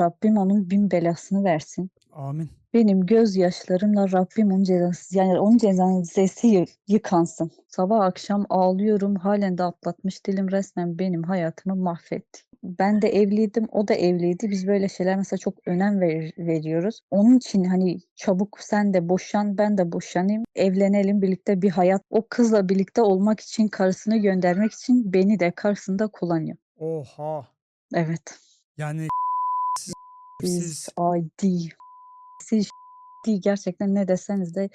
Rabbim onun bin belasını versin. Amin. Benim gözyaşlarımla Rabbim onun cezası yani onun cezası yı- yıkansın. Sabah akşam ağlıyorum. Halen de atlatmış dilim resmen benim hayatımı mahvetti. Ben de evliydim, o da evliydi. Biz böyle şeyler mesela çok önem ver- veriyoruz. Onun için hani çabuk sen de boşan, ben de boşanayım, evlenelim birlikte bir hayat. O kızla birlikte olmak için, karısını göndermek için beni de karşısında kullanıyor. Oha. Evet. Yani siz, siz adi. Siz değil gerçekten ne deseniz de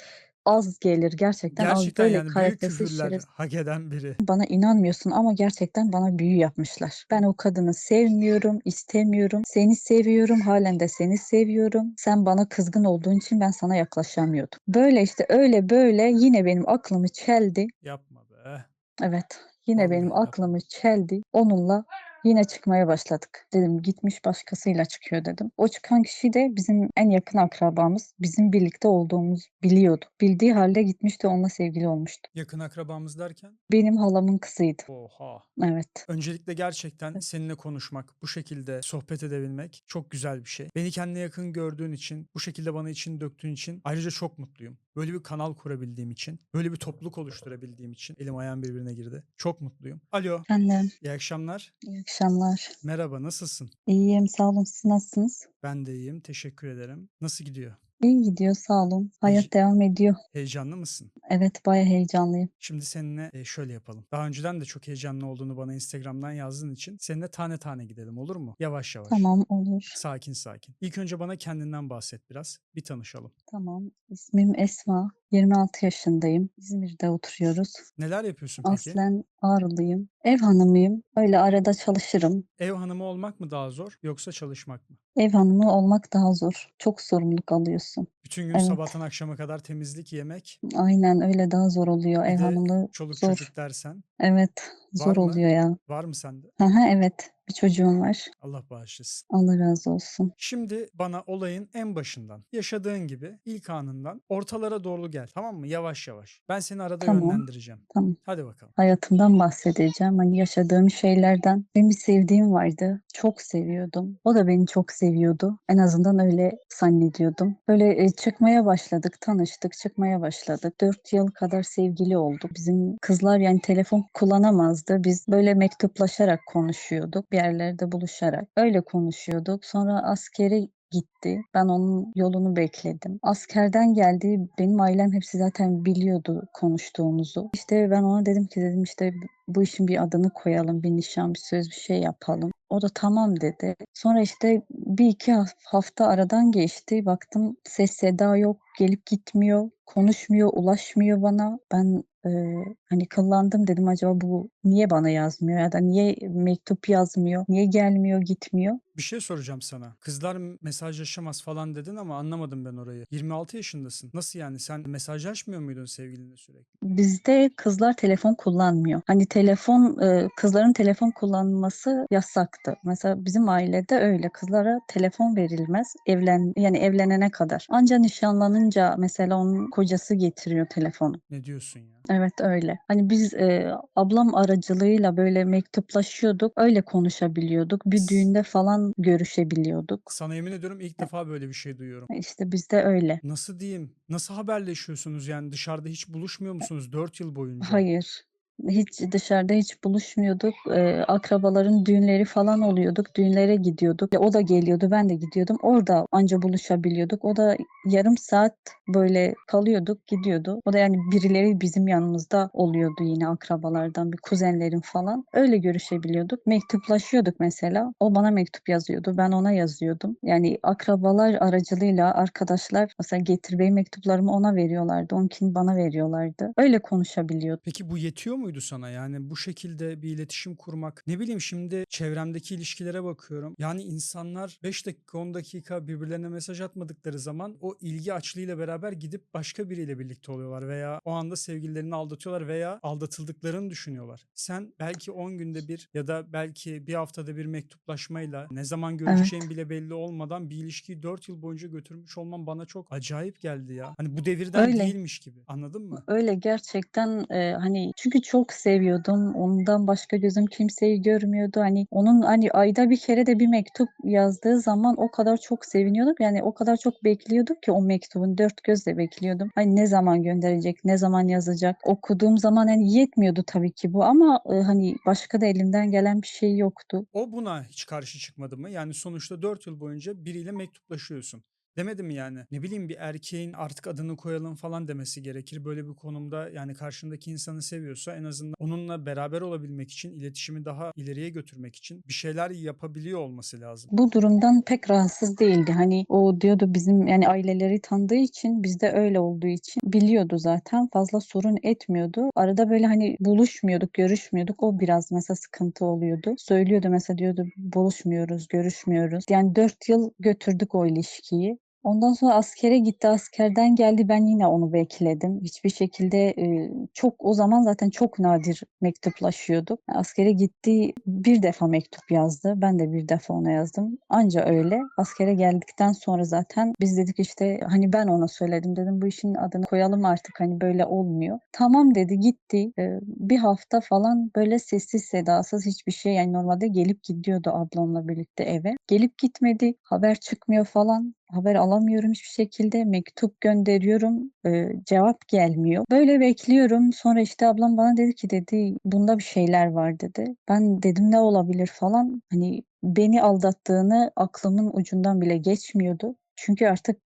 az gelir gerçekten az gerçekten böyle yani büyük karaktersiz küfürler şerefsiz. hak eden biri. Bana inanmıyorsun ama gerçekten bana büyü yapmışlar. Ben o kadını sevmiyorum, istemiyorum. Seni seviyorum, halen de seni seviyorum. Sen bana kızgın olduğun için ben sana yaklaşamıyordum. Böyle işte öyle böyle yine benim aklımı çeldi. Yapma be. Evet, yine benim Vallahi yapma. aklımı çeldi. Onunla yine çıkmaya başladık. Dedim gitmiş başkasıyla çıkıyor dedim. O çıkan kişi de bizim en yakın akrabamız. Bizim birlikte olduğumuz biliyordu. Bildiği halde gitmişti onunla sevgili olmuştu. Yakın akrabamız derken? Benim halamın kızıydı. Oha. Evet. Öncelikle gerçekten seninle konuşmak, bu şekilde sohbet edebilmek çok güzel bir şey. Beni kendine yakın gördüğün için, bu şekilde bana için döktüğün için ayrıca çok mutluyum. Böyle bir kanal kurabildiğim için, böyle bir topluluk oluşturabildiğim için elim ayağım birbirine girdi. Çok mutluyum. Alo, Efendim, iyi akşamlar. iyi akşamlar. Merhaba, nasılsın? İyiyim, sağ olun. Siz nasılsınız? Ben de iyiyim, teşekkür ederim. Nasıl gidiyor? İyi gidiyor, sağ olun. Hayat devam ediyor. Heyecanlı mısın? Evet, baya heyecanlıyım. Şimdi seninle e, şöyle yapalım. Daha önceden de çok heyecanlı olduğunu bana Instagram'dan yazdığın için seninle tane tane gidelim olur mu? Yavaş yavaş. Tamam, olur. Sakin sakin. İlk önce bana kendinden bahset biraz. Bir tanışalım. Tamam. İsmim Esma. 26 yaşındayım. İzmir'de oturuyoruz. Neler yapıyorsun peki? Aslen Ağrılıyım. Ev hanımıyım. Öyle arada çalışırım. Ev hanımı olmak mı daha zor yoksa çalışmak mı? Ev hanımı olmak daha zor. Çok sorumluluk alıyorsun. Bütün gün Evet. sabahtan akşama kadar temizlik, yemek, Aynen öyle daha zor oluyor. bir Ev de hanımlığı çoluk zor. çocuk dersen. Evet, Var zor mı? oluyor ya. Var mı sende? Hı, evet. Bir çocuğum var. Allah bağışlasın. Allah razı olsun. Şimdi bana olayın en başından, yaşadığın gibi ilk anından ortalara doğru gel. Tamam mı? Yavaş yavaş. Ben seni arada Tamam. yönlendireceğim. Tamam. Hadi bakalım. Hayatımdan bahsedeceğim. Hani yaşadığım şeylerden. Benim bir sevdiğim vardı. Çok seviyordum. O da beni çok seviyordu. En azından öyle zannediyordum. Böyle e, çıkmaya başladık, tanıştık, çıkmaya başladık. Dört yıl kadar sevgili olduk. Bizim kızlar yani telefon kullanamazdı. Biz böyle mektuplaşarak konuşuyorduk. Bir yerlerde buluşarak. Öyle konuşuyorduk. Sonra askere gitti. Ben onun yolunu bekledim. Askerden geldi. Benim ailem hepsi zaten biliyordu konuştuğumuzu. İşte ben ona dedim ki dedim işte bu işin bir adını koyalım. Bir nişan, bir söz, bir şey yapalım. O da tamam dedi. Sonra işte bir iki haf- hafta aradan geçti. Baktım ses seda yok. Gelip gitmiyor. Konuşmuyor, ulaşmıyor bana. Ben e, hani kıllandım dedim acaba bu niye bana yazmıyor ya da niye mektup yazmıyor, niye gelmiyor, gitmiyor. Bir şey soracağım sana. Kızlar mesajlaşamaz falan dedin ama anlamadım ben orayı. 26 yaşındasın. Nasıl yani? Sen mesajlaşmıyor muydun sevgilinle sürekli? Bizde kızlar telefon kullanmıyor. Hani telefon e, kızların telefon kullanması yasaktı. Mesela bizim ailede öyle kızlara telefon verilmez. Evlen yani evlenene kadar. Anca nişanlanınca mesela onun kocası getiriyor telefonu. Ne diyorsun ya? Evet öyle. Hani biz e, ablam aracılığıyla böyle mektuplaşıyorduk. Öyle konuşabiliyorduk. Bir düğünde falan görüşebiliyorduk. Sana yemin ediyorum ilk defa böyle bir şey duyuyorum. İşte bizde öyle. Nasıl diyeyim? Nasıl haberleşiyorsunuz yani? Dışarıda hiç buluşmuyor musunuz 4 yıl boyunca? Hayır. Hiç dışarıda hiç buluşmuyorduk. Ee, akrabaların düğünleri falan oluyorduk. Düğünlere gidiyorduk. O da geliyordu, ben de gidiyordum. Orada anca buluşabiliyorduk. O da yarım saat böyle kalıyorduk, gidiyordu. O da yani birileri bizim yanımızda oluyordu yine akrabalardan, bir kuzenlerim falan. Öyle görüşebiliyorduk. Mektuplaşıyorduk mesela. O bana mektup yazıyordu, ben ona yazıyordum. Yani akrabalar aracılığıyla arkadaşlar mesela Getir Bey mektuplarımı ona veriyorlardı. Onunkini bana veriyorlardı. Öyle konuşabiliyorduk. Peki bu yetiyor muydu sana? Yani bu şekilde bir iletişim kurmak. Ne bileyim şimdi çevremdeki ilişkilere bakıyorum. Yani insanlar 5 dakika 10 dakika birbirlerine mesaj atmadıkları zaman o ilgi açlığıyla beraber gidip başka biriyle birlikte oluyorlar veya o anda sevgililerini aldatıyorlar veya aldatıldıklarını düşünüyorlar. Sen belki 10 günde bir ya da belki bir haftada bir mektuplaşmayla ne zaman görüşeceğin bile belli olmadan bir ilişkiyi 4 yıl boyunca götürmüş olman bana çok acayip geldi ya. Hani bu devirden Öyle. değilmiş gibi. Anladın mı? Öyle gerçekten e, hani çünkü çok seviyordum. Ondan başka gözüm kimseyi görmüyordu. Hani onun hani ayda bir kere de bir mektup yazdığı zaman o kadar çok seviniyordum. Yani o kadar çok bekliyordum ki o mektubun dört gözle bekliyordum. Hani ne zaman gönderecek, ne zaman yazacak. Okuduğum zaman hani yetmiyordu tabii ki bu ama e, hani başka da elimden gelen bir şey yoktu. O buna hiç karşı çıkmadı mı? Yani sonuçta 4 yıl boyunca biriyle mektuplaşıyorsun. Demedi mi yani? Ne bileyim bir erkeğin artık adını koyalım falan demesi gerekir. Böyle bir konumda yani karşındaki insanı seviyorsa en azından onunla beraber olabilmek için, iletişimi daha ileriye götürmek için bir şeyler yapabiliyor olması lazım. Bu durumdan pek rahatsız değildi. Hani o diyordu bizim yani aileleri tanıdığı için bizde öyle olduğu için biliyordu zaten fazla sorun etmiyordu. Arada böyle hani buluşmuyorduk, görüşmüyorduk. O biraz mesela sıkıntı oluyordu. Söylüyordu mesela diyordu buluşmuyoruz, görüşmüyoruz. Yani dört yıl götürdük o ilişkiyi. Ondan sonra askere gitti. Askerden geldi. Ben yine onu bekledim. Hiçbir şekilde çok o zaman zaten çok nadir mektuplaşıyorduk. Askere gitti. Bir defa mektup yazdı. Ben de bir defa ona yazdım. Anca öyle. Askere geldikten sonra zaten biz dedik işte hani ben ona söyledim dedim bu işin adını koyalım artık hani böyle olmuyor. Tamam dedi gitti. Bir hafta falan böyle sessiz sedasız hiçbir şey yani normalde gelip gidiyordu ablamla birlikte eve. Gelip gitmedi. Haber çıkmıyor falan haber alamıyorum hiçbir şekilde. Mektup gönderiyorum. e, cevap gelmiyor. Böyle bekliyorum. Sonra işte ablam bana dedi ki dedi bunda bir şeyler var dedi. Ben dedim ne olabilir falan. Hani beni aldattığını aklımın ucundan bile geçmiyordu. Çünkü artık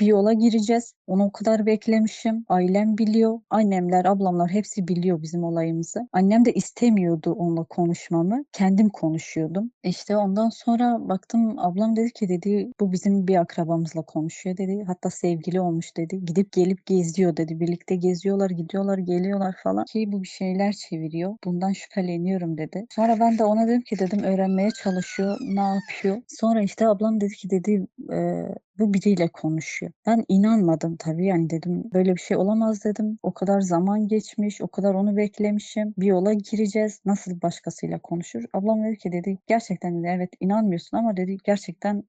bir yola gireceğiz. Onu o kadar beklemişim. Ailem biliyor. Annemler, ablamlar hepsi biliyor bizim olayımızı. Annem de istemiyordu onunla konuşmamı. Kendim konuşuyordum. İşte ondan sonra baktım ablam dedi ki dedi bu bizim bir akrabamızla konuşuyor dedi. Hatta sevgili olmuş dedi. Gidip gelip geziyor dedi. Birlikte geziyorlar, gidiyorlar, geliyorlar falan. Ki bu bir şeyler çeviriyor. Bundan şüpheleniyorum dedi. Sonra ben de ona dedim ki dedim öğrenmeye çalışıyor. Ne yapıyor? Sonra işte ablam dedi ki dedi e, bu biriyle konuşuyor. Ben inanmadım tabii yani dedim böyle bir şey olamaz dedim. O kadar zaman geçmiş, o kadar onu beklemişim. Bir yola gireceğiz. Nasıl başkasıyla konuşur? Ablam dedi ki dedi gerçekten dedi evet inanmıyorsun ama dedi gerçekten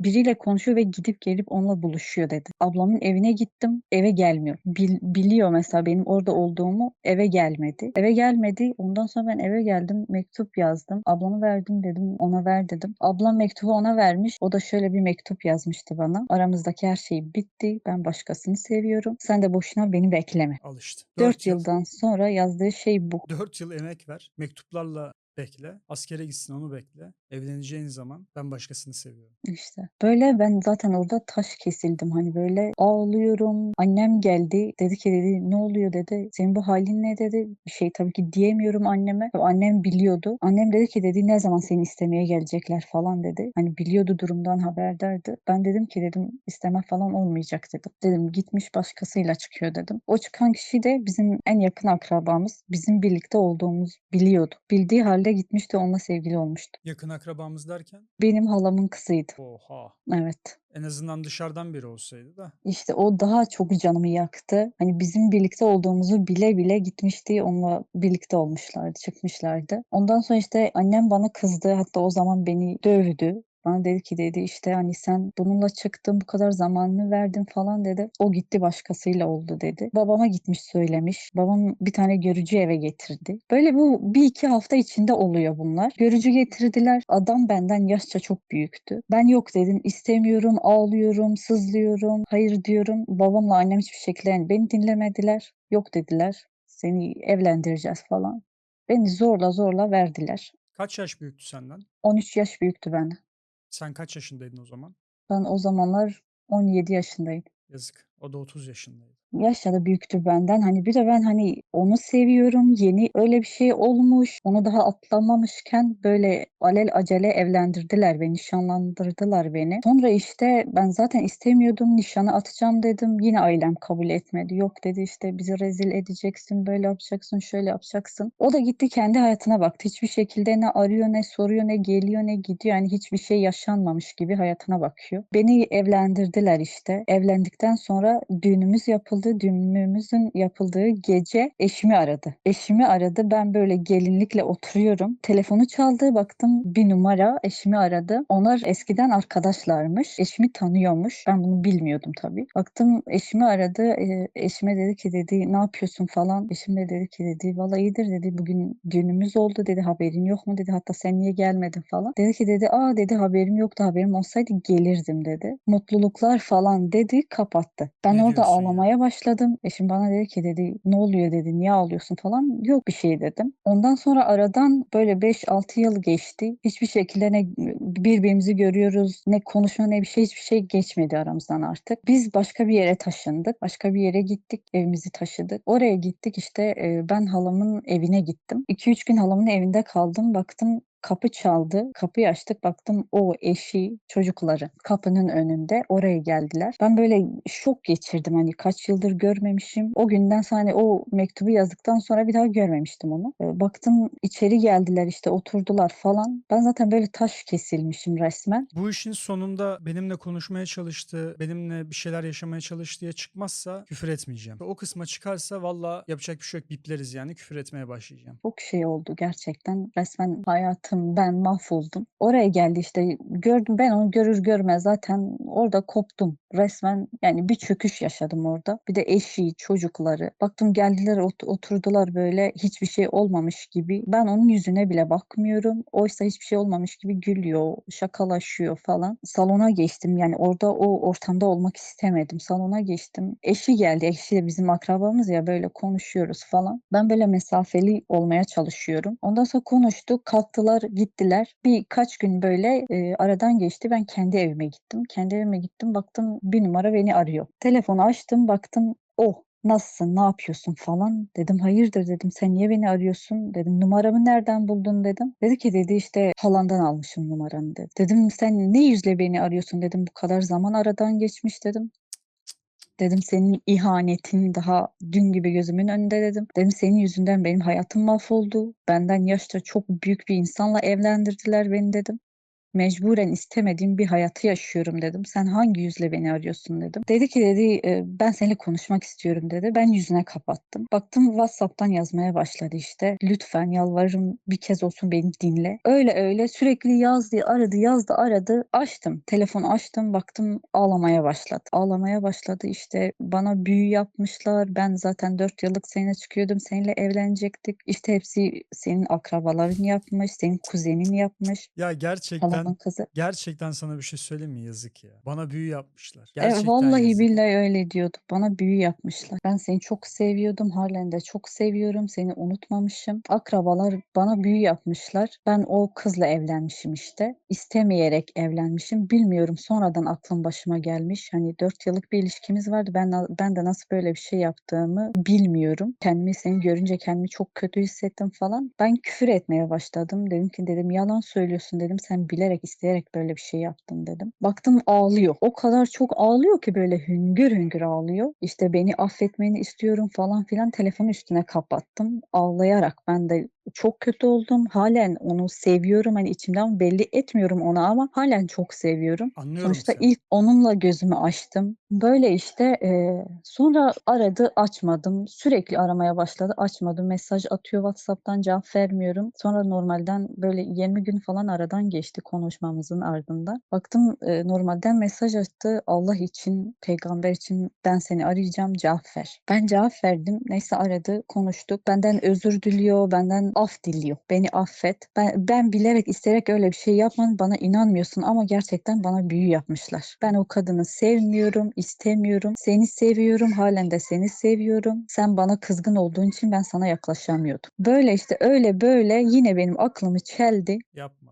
biriyle konuşuyor ve gidip gelip onunla buluşuyor dedi. Ablamın evine gittim. Eve gelmiyor. Bil- biliyor mesela benim orada olduğumu. Eve gelmedi. Eve gelmedi. Ondan sonra ben eve geldim. Mektup yazdım. Ablamı verdim dedim. Ona ver dedim. Ablam mektubu ona vermiş. O da şöyle bir mektup yazmıştı bana. Aramızdaki her şey bitti. Ben başkasını seviyorum. Sen de boşuna beni bekleme. Al işte. 4 yıl, yıldan sonra yazdığı şey bu. 4 yıl emek ver. Mektuplarla bekle. Askere gitsin onu bekle. Evleneceğin zaman ben başkasını seviyorum. İşte böyle ben zaten orada taş kesildim hani böyle ağlıyorum. Annem geldi dedi ki dedi ne oluyor dedi. Senin bu halin ne dedi. Bir şey tabii ki diyemiyorum anneme. Annem biliyordu. Annem dedi ki dedi ne zaman seni istemeye gelecekler falan dedi. Hani biliyordu durumdan haberdardı. Ben dedim ki dedim isteme falan olmayacak dedim. Dedim gitmiş başkasıyla çıkıyor dedim. O çıkan kişi de bizim en yakın akrabamız. Bizim birlikte olduğumuz biliyordu. Bildiği halde gitmişti onunla sevgili olmuştu. Yakın akrabamız derken Benim halamın kızıydı. oha. Evet. En azından dışarıdan biri olsaydı da. İşte o daha çok canımı yaktı. Hani bizim birlikte olduğumuzu bile bile gitmişti. Onunla birlikte olmuşlardı, çıkmışlardı. Ondan sonra işte annem bana kızdı. Hatta o zaman beni dövdü. Bana dedi ki dedi işte hani sen bununla çıktın bu kadar zamanını verdin falan dedi. O gitti başkasıyla oldu dedi. Babama gitmiş söylemiş. Babam bir tane görücü eve getirdi. Böyle bu bir iki hafta içinde oluyor bunlar. Görücü getirdiler. Adam benden yaşça çok büyüktü. Ben yok dedim istemiyorum ağlıyorum sızlıyorum hayır diyorum. Babamla annem hiçbir şekilde yani beni dinlemediler. Yok dediler seni evlendireceğiz falan. Beni zorla zorla verdiler. Kaç yaş büyüktü senden? 13 yaş büyüktü benden. Sen kaç yaşındaydın o zaman? Ben o zamanlar 17 yaşındaydım. Yazık. O da 30 yaşındaydı. Yaşça da büyüktü benden. Hani bir de ben hani onu seviyorum. Yeni öyle bir şey olmuş. Onu daha atlamamışken böyle alelacele evlendirdiler beni, nişanlandırdılar beni. Sonra işte ben zaten istemiyordum. Nişanı atacağım dedim. Yine ailem kabul etmedi. Yok dedi işte bizi rezil edeceksin, böyle yapacaksın, şöyle yapacaksın. O da gitti kendi hayatına baktı. Hiçbir şekilde ne arıyor, ne soruyor, ne geliyor, ne gidiyor. Yani hiçbir şey yaşanmamış gibi hayatına bakıyor. Beni evlendirdiler işte. Evlendikten sonra düğünümüz yapıldı. Düğünümüzün yapıldığı gece eşimi aradı. Eşimi aradı. Ben böyle gelinlikle oturuyorum. Telefonu çaldı. Baktım bir numara eşimi aradı. Onlar eskiden arkadaşlarmış. Eşimi tanıyormuş. Ben bunu bilmiyordum tabii. Baktım eşimi aradı. E, eşime dedi ki dedi ne yapıyorsun falan. Eşim de dedi ki dedi valla iyidir dedi. Bugün düğünümüz oldu dedi. Haberin yok mu dedi. Hatta sen niye gelmedin falan. Dedi ki dedi aa dedi haberim yoktu. Haberim olsaydı gelirdim dedi. Mutluluklar falan dedi kapattı. Ben Ne orada diyorsun ya? ağlamaya başladım. Eşim bana dedi ki dedi ne oluyor dedi. Niye ağlıyorsun falan. Yok bir şey dedim. Ondan sonra aradan böyle 5-6 yıl geçti. Hiçbir şekilde ne birbirimizi görüyoruz, ne konuşma ne bir şey hiçbir şey geçmedi aramızdan artık. Biz başka bir yere taşındık. Başka bir yere gittik. Evimizi taşıdık. Oraya gittik işte e, ben halamın evine gittim. 2-3 gün halamın evinde kaldım. Baktım kapı çaldı. Kapıyı açtık baktım o eşi çocukları kapının önünde oraya geldiler. Ben böyle şok geçirdim hani kaç yıldır görmemişim. O günden sonra hani o mektubu yazdıktan sonra bir daha görmemiştim onu. E, Baktım içeri geldiler işte oturdular falan. Ben zaten böyle taş kesilmişim resmen. Bu işin sonunda benimle konuşmaya çalıştı, benimle bir şeyler yaşamaya çalıştı diye çıkmazsa küfür etmeyeceğim. O kısma çıkarsa valla yapacak bir şey yok bipleriz yani küfür etmeye başlayacağım. Çok şey oldu gerçekten. Resmen hayatım ben mahvoldum. Oraya geldi işte gördüm ben onu görür görmez zaten orada koptum. Resmen yani bir çöküş yaşadım orada. Bir de eşi, çocukları. Baktım geldiler ot- oturdular böyle hiçbir şey olmamış gibi. Ben onun yüzüne bile bakmıyorum. Oysa hiçbir şey olmamış gibi gülüyor, şakalaşıyor falan. Salona geçtim yani orada o ortamda olmak istemedim. Salona geçtim. Eşi geldi. Eşi de bizim akrabamız ya böyle konuşuyoruz falan. Ben böyle mesafeli olmaya çalışıyorum. Ondan sonra konuştuk. Kalktılar gittiler. Birkaç gün böyle e, aradan geçti. Ben kendi evime gittim. Kendi evime gittim. Baktım bir numara beni arıyor. Telefonu açtım. Baktım o nasılsın, ne yapıyorsun falan. Dedim hayırdır dedim. Sen niye beni arıyorsun? Dedim numaramı nereden buldun dedim. Dedi ki dedi işte halandan almışım numaranı dedi. Dedim sen ne yüzle beni arıyorsun dedim. Bu kadar zaman aradan geçmiş dedim. Dedim senin ihanetin daha dün gibi gözümün önünde dedim. Dedim senin yüzünden benim hayatım mahvoldu. Benden yaşça çok büyük bir insanla evlendirdiler beni dedim. Mecburen istemediğim bir hayatı yaşıyorum dedim. Sen hangi yüzle beni arıyorsun dedim. Dedi ki dedi "E, ben seninle konuşmak istiyorum dedi. Ben yüzüne kapattım. Baktım WhatsApp'tan yazmaya başladı işte. Lütfen yalvarırım bir kez olsun beni dinle. Öyle öyle sürekli yazdı, aradı, yazdı, aradı. Açtım. Telefonu açtım. Baktım ağlamaya başladı. Ağlamaya başladı işte bana büyü yapmışlar. Ben zaten 4 yıllık seninle çıkıyordum. Seninle evlenecektik. İşte hepsi senin akrabaların yapmış. Senin kuzenin yapmış. Ya gerçekten Halamın kızı. gerçekten sana bir şey söyleyeyim mi yazık ya. Bana büyü yapmışlar. Gerçekten vallahi yazık. billahi öyle diyordu. Bana büyü yapmışlar. Ben seni çok seviyordum. Halen de çok seviyorum. Seni unutmamışım. Akrabalar bana büyü yapmışlar. Ben o kızla evlenmişim işte. İstemeyerek evlenmişim. Bilmiyorum sonradan aklım başıma gelmiş. Hani dört yıllık bir ilişkimiz vardı. Ben, ben de nasıl böyle bir şey yaptığımı bilmiyorum. Kendimi seni görünce kendimi çok kötü hissettim falan. Ben küfür etmeye başladım. Dedim ki dedim yalan söylüyorsun dedim. Sen bilerek isteyerek böyle bir şey yaptın dedim. Baktım ağlıyor. O kadar çok ağlıyor ki böyle hüngür hüngür ağlıyor. İşte beni affetmeni istiyorum falan filan telefonu üstüne kapattım. Ağlayarak ben de çok kötü oldum. Halen onu seviyorum. Hani içimden belli etmiyorum ona ama halen çok seviyorum. Anlıyorum Sonuçta seni. ilk onunla gözümü açtım. Böyle işte e, sonra aradı açmadım. Sürekli aramaya başladı açmadım. Mesaj atıyor WhatsApp'tan cevap vermiyorum. Sonra normalden böyle 20 gün falan aradan geçti konuşmamızın ardından. Baktım e, normalden mesaj attı. Allah için, peygamber için ben seni arayacağım cevap. Ben cevap verdim. Neyse aradı konuştuk. Benden özür diliyor. Benden af diliyor. Beni affet. Ben, ben bilerek isteyerek öyle bir şey yapmadım. Bana inanmıyorsun ama gerçekten bana büyü yapmışlar. Ben o kadını sevmiyorum, istemiyorum. Seni seviyorum. Halen de seni seviyorum. Sen bana kızgın olduğun için ben sana yaklaşamıyordum. Böyle işte öyle böyle yine benim aklımı çeldi. Yapma.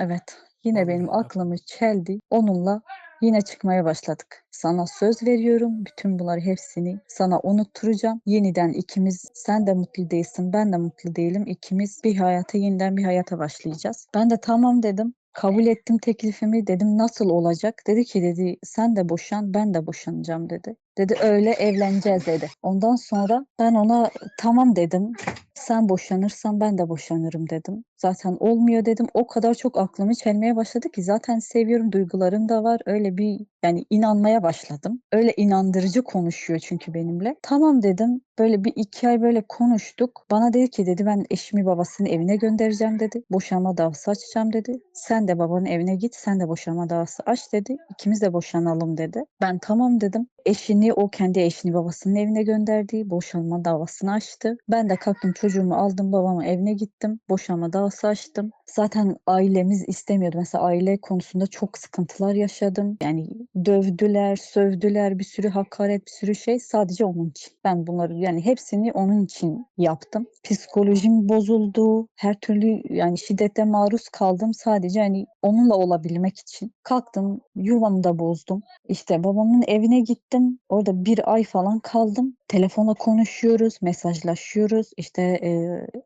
Evet. Yine benim aklımı çeldi. Onunla Yine çıkmaya başladık. Sana söz veriyorum. Bütün bunları hepsini sana unutturacağım. Yeniden ikimiz sen de mutlu değilsin, ben de mutlu değilim. İkimiz bir hayata yeniden bir hayata başlayacağız. Ben de tamam dedim. Kabul ettim teklifimi. Dedim nasıl olacak? Dedi ki dedi sen de boşan, ben de boşanacağım dedi. Dedi öyle evleneceğiz dedi. Ondan sonra ben ona tamam dedim. Sen boşanırsan ben de boşanırım dedim. Zaten olmuyor dedim. O kadar çok aklımı çelmeye başladı ki zaten seviyorum duygularım da var. Öyle bir yani inanmaya başladım. Öyle inandırıcı konuşuyor çünkü benimle. Tamam dedim. Böyle bir iki ay böyle konuştuk. Bana dedi ki dedi ben eşimi babasının evine göndereceğim dedi. Boşanma davası açacağım dedi. Sen de babanın evine git. Sen de boşanma davası aç dedi. İkimiz de boşanalım dedi. Ben tamam dedim. Eşini o kendi eşini babasının evine gönderdi. Boşanma davasını açtı. Ben de kalktım çocuğumu aldım babamın evine gittim. Boşanma davası açtım. Zaten ailemiz istemiyordu. Mesela aile konusunda çok sıkıntılar yaşadım. Yani dövdüler, sövdüler, bir sürü hakaret, bir sürü şey sadece onun için. Ben bunları yani hepsini onun için yaptım. Psikolojim bozuldu. Her türlü yani şiddete maruz kaldım sadece hani onunla olabilmek için. Kalktım, yuvamı da bozdum. İşte babamın evine gittim. Orada bir ay falan kaldım. Telefonla konuşuyoruz, mesajlaşıyoruz. İşte e,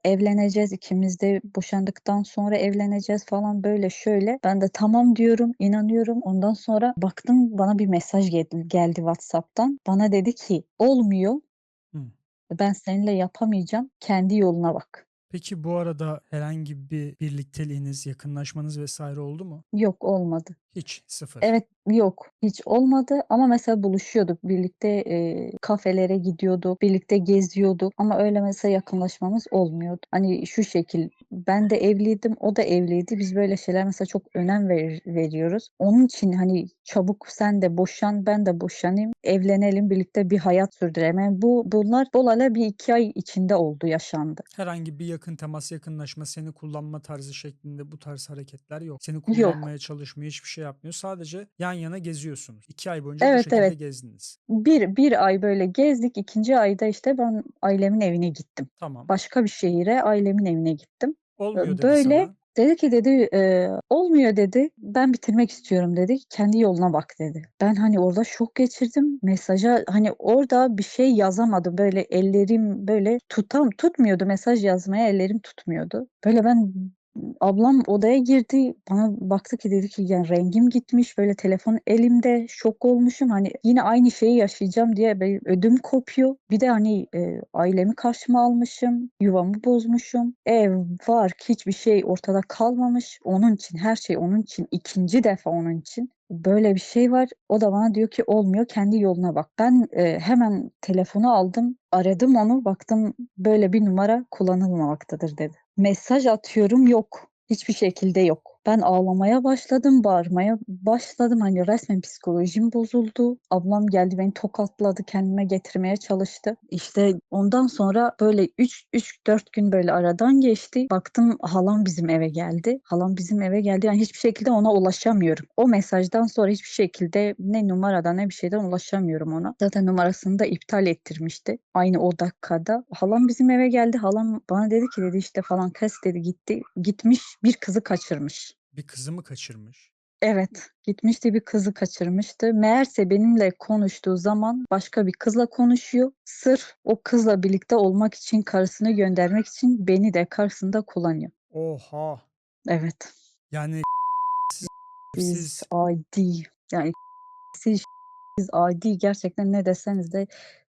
evleneceğiz ikimiz de boşandıktan sonra evleneceğiz falan böyle şöyle. Ben de tamam diyorum, inanıyorum. Ondan sonra baktım bana bir mesaj geldi, geldi WhatsApp'tan. Bana dedi ki olmuyor. Hı. Ben seninle yapamayacağım. Kendi yoluna bak. Peki bu arada herhangi bir birlikteliğiniz, yakınlaşmanız vesaire oldu mu? Yok olmadı. Hiç, sıfır. Evet, yok. Hiç olmadı ama mesela buluşuyorduk. Birlikte e, kafelere gidiyorduk. Birlikte geziyorduk. Ama öyle mesela yakınlaşmamız olmuyordu. Hani şu şekil ben de evliydim, o da evliydi. Biz böyle şeyler mesela çok önem ver, veriyoruz. Onun için hani çabuk sen de boşan, ben de boşanayım, evlenelim, birlikte bir hayat sürdürelim. Yani bu bunlar bu olaylar bir iki ay içinde oldu, yaşandı. Herhangi bir yakın temas, yakınlaşma, seni kullanma tarzı şeklinde bu tarz hareketler yok. Seni kullanmaya çalışmıyor, hiçbir şey yapmıyor. Sadece yan yana geziyorsunuz. 2 ay boyunca bu Evet şekilde evet. gezdiniz. Bir, bir ay böyle gezdik. İkinci ayda işte ben ailemin evine gittim. Tamam. Başka bir şehire ailemin evine gittim. Olmuyor dedi Böyle sana. dedi ki dedi e, olmuyor dedi. Ben bitirmek istiyorum dedi. Kendi yoluna bak dedi. Ben hani orada şok geçirdim. Mesaja hani orada bir şey yazamadım. Böyle ellerim böyle tutam tutmuyordu mesaj yazmaya ellerim tutmuyordu. Böyle ben ablam odaya girdi. Bana baktı ki dedi ki yani rengim gitmiş. Böyle telefon elimde şok olmuşum. Hani yine aynı şeyi yaşayacağım diye böyle ödüm kopuyor. Bir de hani e, ailemi karşıma almışım. Yuvamı bozmuşum. Ev, vark hiçbir şey ortada kalmamış. Onun için her şey onun için. ikinci defa onun için. Böyle bir şey var. O da bana diyor ki olmuyor kendi yoluna bak. Ben e, hemen telefonu aldım. Aradım onu. Baktım böyle bir numara kullanılmamaktadır dedi. Mesaj atıyorum yok. Hiçbir şekilde yok. Ben ağlamaya başladım, bağırmaya başladım. Hani resmen psikolojim bozuldu. Ablam geldi beni tokatladı, kendime getirmeye çalıştı. İşte ondan sonra böyle 3 3 4 gün böyle aradan geçti. Baktım halam bizim eve geldi. Halam bizim eve geldi. Yani hiçbir şekilde ona ulaşamıyorum. O mesajdan sonra hiçbir şekilde ne numaradan ne bir şeyden ulaşamıyorum ona. Zaten numarasını da iptal ettirmişti. Aynı o dakikada. Halam bizim eve geldi. Halam bana dedi ki dedi işte falan kes dedi gitti. Gitmiş bir kızı kaçırmış. Bir kızı mı kaçırmış? Evet, gitmişti bir kızı kaçırmıştı. Meğerse benimle konuştuğu zaman başka bir kızla konuşuyor. Sırf o kızla birlikte olmak için, karısını göndermek için beni de karşısında kullanıyor. Oha. Evet, Yani siz adi, yani siz adi gerçekten ne deseniz de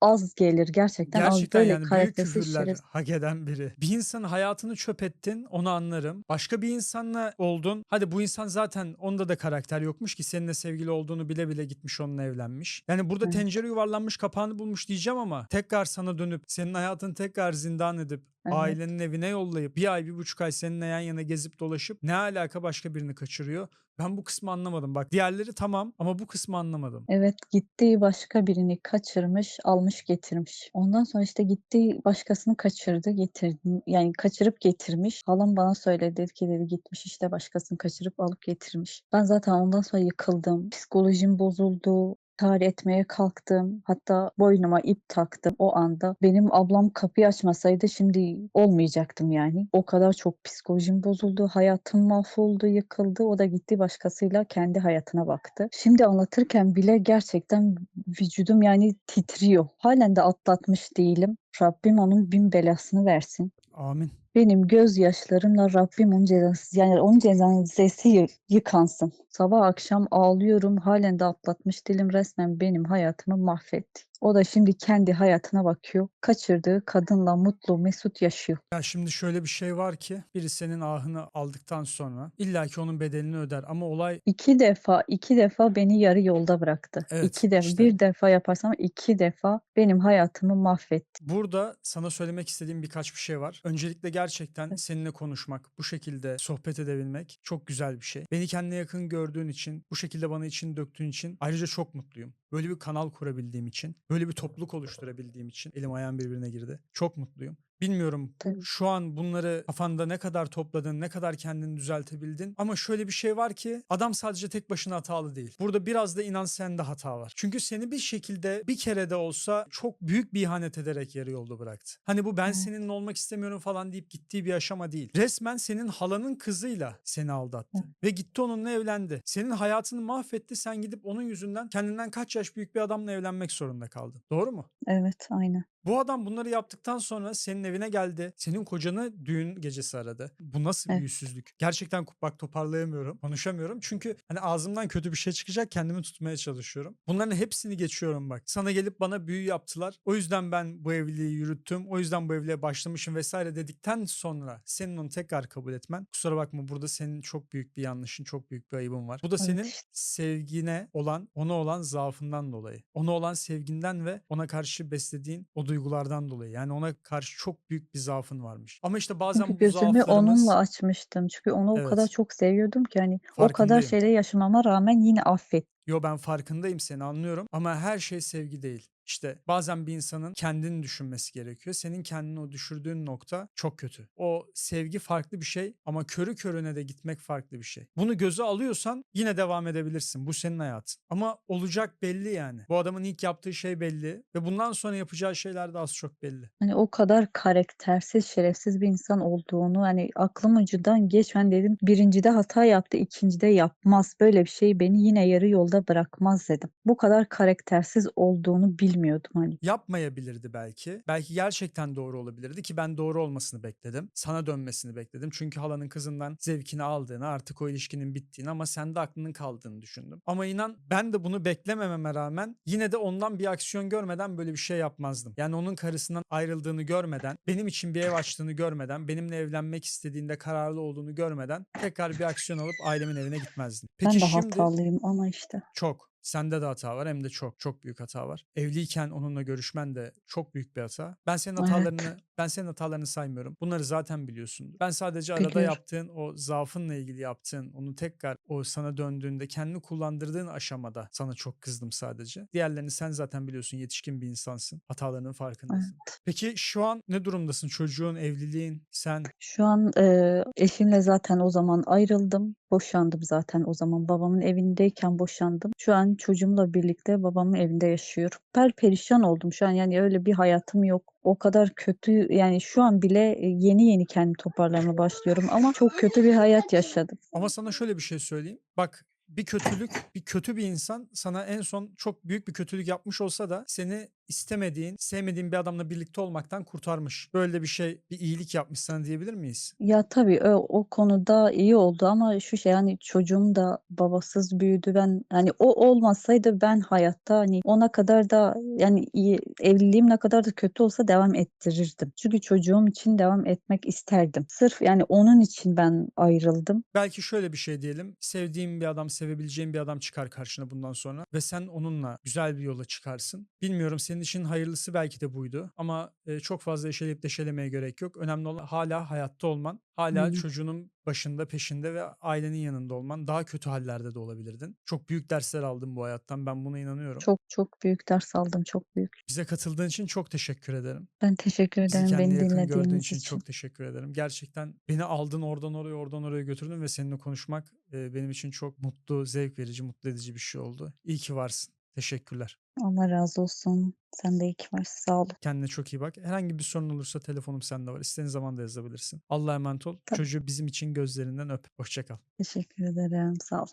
az gelir. Gerçekten az Gerçekten böyle yani büyük karaktersiz küfürler şerefsiz. hak eden biri. Bir insanın hayatını çöp ettin, onu anlarım. Başka bir insanla oldun. Hadi bu insan zaten onda da karakter yokmuş ki seninle sevgili olduğunu bile bile gitmiş onunla evlenmiş. Yani burada Evet. tencere yuvarlanmış kapağını bulmuş diyeceğim ama tekrar sana dönüp senin hayatını tekrar zindan edip Evet. ailenin evine yollayıp bir ay bir buçuk ay seninle yan yana gezip dolaşıp ne alaka başka birini kaçırıyor. Ben bu kısmı anlamadım. Bak diğerleri tamam ama bu kısmı anlamadım. Evet gitti başka birini kaçırmış, almış getirmiş. Ondan sonra işte gitti başkasını kaçırdı, getirdi. Yani kaçırıp getirmiş. Halam bana söyledi dedi ki dedi gitmiş işte başkasını kaçırıp alıp getirmiş. Ben zaten ondan sonra yıkıldım. Psikolojim bozuldu. İntihar etmeye kalktım. Hatta boynuma ip taktım o anda. Benim ablam kapıyı açmasaydı şimdi olmayacaktım yani. O kadar çok psikolojim bozuldu. Hayatım mahvoldu, yıkıldı. O da gitti başkasıyla kendi hayatına baktı. Şimdi anlatırken bile gerçekten vücudum yani titriyor. Halen de atlatmış değilim. Rabbim onun bin belasını versin. Amin. Benim gözyaşlarımla Rabbim onun cezası yani onun cezası yı- yıkansın. Sabah akşam ağlıyorum. Halen de atlatmış değilim. Resmen benim hayatımı mahvetti. O da şimdi kendi hayatına bakıyor. Kaçırdığı kadınla mutlu mesut yaşıyor. Ya şimdi şöyle bir şey var ki biri senin ahını aldıktan sonra illaki onun bedelini öder ama olay İki defa, iki defa beni yarı yolda bıraktı. Evet, İki defa, işte. bir defa yaparsam iki defa benim hayatımı mahvetti. Burada sana söylemek istediğim birkaç bir şey var. Öncelikle gerçekten seninle konuşmak, bu şekilde sohbet edebilmek çok güzel bir şey. Beni kendine yakın gördüğün için, bu şekilde bana için döktüğün için ayrıca çok mutluyum. Böyle bir kanal kurabildiğim için, böyle bir topluluk oluşturabildiğim için elim ayağım birbirine girdi. Çok mutluyum. Bilmiyorum Tabii. şu an bunları kafanda ne kadar topladın, ne kadar kendini düzeltebildin. Ama şöyle bir şey var ki adam sadece tek başına hatalı değil. Burada biraz da inan sende hata var. Çünkü seni bir şekilde bir kere de olsa çok büyük bir ihanet ederek yarı yolda bıraktı. Hani bu ben Evet. seninle olmak istemiyorum falan deyip gittiği bir aşama değil. Resmen senin halanın kızıyla seni aldattı. Evet. Ve gitti onunla evlendi. Senin hayatını mahvetti. Sen gidip onun yüzünden kendinden kaç yaş büyük bir adamla evlenmek zorunda kaldın. Doğru mu? Evet, aynen. Bu adam bunları yaptıktan sonra senin evine geldi. Senin kocanı düğün gecesi aradı. Bu nasıl bir Evet. yüzsüzlük? Gerçekten bak toparlayamıyorum. Konuşamıyorum. Çünkü hani ağzımdan kötü bir şey çıkacak. Kendimi tutmaya çalışıyorum. Bunların hepsini geçiyorum bak. Sana gelip bana büyü yaptılar. O yüzden ben bu evliliği yürüttüm. O yüzden bu evliliğe başlamışım vesaire dedikten sonra senin onu tekrar kabul etmen. Kusura bakma burada senin çok büyük bir yanlışın, çok büyük bir ayıbın var. Bu da Evet senin işte. sevgine olan, ona olan zaafından dolayı. Ona olan sevginden ve ona karşı beslediğin o duygulardan dolayı. Yani ona karşı çok büyük bir zaafın varmış. Ama işte bazen Çünkü bu gözümü zaaflarımız onunla açmıştım. Çünkü onu o kadar Evet. çok seviyordum ki hani o kadar şeyle yaşamama rağmen yine affet. Yo ben farkındayım seni anlıyorum ama her şey sevgi değil. İşte bazen bir insanın kendini düşünmesi gerekiyor. Senin kendini o düşürdüğün nokta çok kötü. O sevgi farklı bir şey ama körü körüne de gitmek farklı bir şey. Bunu göze alıyorsan yine devam edebilirsin. Bu senin hayatın. Ama olacak belli yani. Bu adamın ilk yaptığı şey belli ve bundan sonra yapacağı şeyler de az çok belli. Hani o kadar karaktersiz, şerefsiz bir insan olduğunu hani aklım ucundan geçmen dedim. Birincide hata yaptı, ikincide yapmaz. Böyle bir şey beni yine yarı yolda bırakmaz dedim. Bu kadar karaktersiz olduğunu bilmiyordum hani. Yapmayabilirdi belki. Belki gerçekten doğru olabilirdi ki ben doğru olmasını bekledim. Sana dönmesini bekledim. Çünkü halanın kızından zevkini aldığını, artık o ilişkinin bittiğini ama sende aklının kaldığını düşündüm. Ama inan ben de bunu beklemememe rağmen yine de ondan bir aksiyon görmeden böyle bir şey yapmazdım. Yani onun karısından ayrıldığını görmeden, benim için bir ev açtığını görmeden, benimle evlenmek istediğinde kararlı olduğunu görmeden tekrar bir aksiyon alıp ailemin evine gitmezdim. Ben Peki de şimdi hatalıyım ama işte. çok. Sende de hata var hem de çok çok büyük hata var. Evliyken onunla görüşmen de çok büyük bir hata. Ben senin Evet. hatalarını ben senin hatalarını saymıyorum. Bunları zaten biliyorsundur. Ben sadece arada Biliyorum. yaptığın o zaafınla ilgili yaptığın onu tekrar o sana döndüğünde kendini kullandırdığın aşamada sana çok kızdım sadece. Diğerlerini sen zaten biliyorsun yetişkin bir insansın. Hatalarının farkındasın. Peki şu an ne durumdasın? Çocuğun, evliliğin, sen Şu an eee, eşimle zaten o zaman ayrıldım. Boşandım zaten o zaman. Babamın evindeyken boşandım. Şu an çocuğumla birlikte babamın evinde yaşıyorum. Perperişan oldum şu an. Yani öyle bir hayatım yok. O kadar kötü yani şu an bile e, yeni yeni kendi toparlamaya başlıyorum ama çok kötü bir hayat yaşadım. Ama sana şöyle bir şey söyleyeyim. Bak bir kötülük, bir kötü bir insan sana en son çok büyük bir kötülük yapmış olsa da seni istemediğin, sevmediğin bir adamla birlikte olmaktan kurtarmış. Böyle bir şey, bir iyilik yapmış sana diyebilir miyiz? Ya tabii o, o konuda iyi oldu ama şu şey hani çocuğum da babasız büyüdü. Ben hani o olmasaydı ben hayatta hani ona kadar da yani iyi, evliliğim ne kadar da kötü olsa devam ettirirdim. Çünkü çocuğum için devam etmek isterdim. Sırf yani onun için ben ayrıldım. Belki şöyle bir şey diyelim. Sevdiğin bir adam, sevebileceğin bir adam çıkar karşına bundan sonra ve sen onunla güzel bir yola çıkarsın. Bilmiyorum senin için hayırlısı belki de buydu ama e, çok fazla eşeleyip deşelemeye gerek yok. Önemli olan hala hayatta olman, hala Hı. çocuğunun başında, peşinde ve ailenin yanında olman. Daha kötü hallerde de olabilirdin. Çok büyük dersler aldın bu hayattan. Ben buna inanıyorum. Çok çok büyük ders aldım çok büyük. Bize katıldığın için çok teşekkür ederim. Ben teşekkür Bizi ederim kendine beni yakın gördüğün dinlediğiniz için için. çok teşekkür ederim. Gerçekten beni aldın oradan oraya, oradan oraya götürdün ve seninle konuşmak e, benim için çok mutlu, zevk verici, mutlu edici bir şey oldu. İyi ki varsın. Teşekkürler. Allah razı olsun. Sen de iyi ki varsın. Sağ ol. Kendine çok iyi bak. Herhangi bir sorun olursa telefonum sende var. İstediğin zaman da yazabilirsin. Allah'a emanet ol. Tabii. Çocuğu bizim için gözlerinden öp. Hoşça kal. Teşekkür ederim. Sağ ol.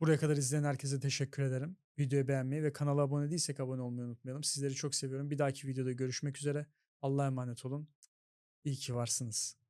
Buraya kadar izleyen herkese teşekkür ederim. Videoyu beğenmeyi ve kanala abone değilsek abone olmayı unutmayalım. Sizleri çok seviyorum. Bir dahaki videoda görüşmek üzere. Allah'a emanet olun. İyi ki varsınız.